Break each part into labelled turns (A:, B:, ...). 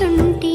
A: చుంటి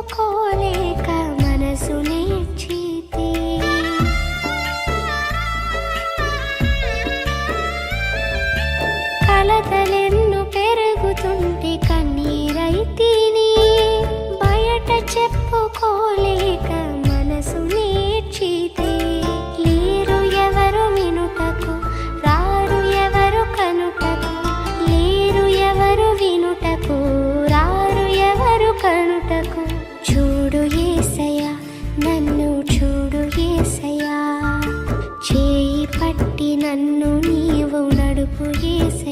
A: Oh, call నన్ను నీవు నడుపు చేసే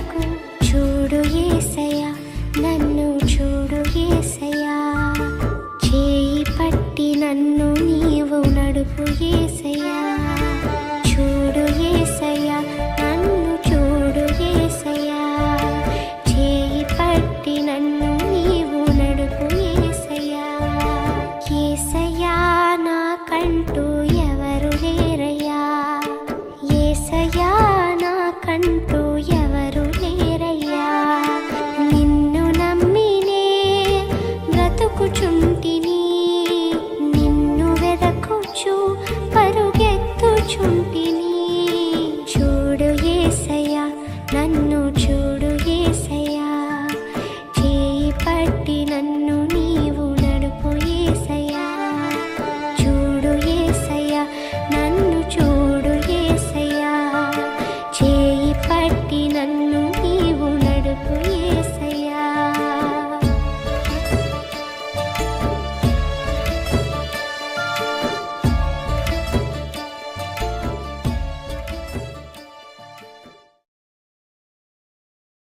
A: కొరకు చూడు ఏసయా నన్ను చూడు ఏసయా చేయి పట్టి నన్ను నీవు నడుపు ఏసయా చూడు ఏసయా నన్ను చూడు ఏసయా చేయి పట్టి నన్ను నీవు నడుపు ఏసయా ఏసయా నాకంటూ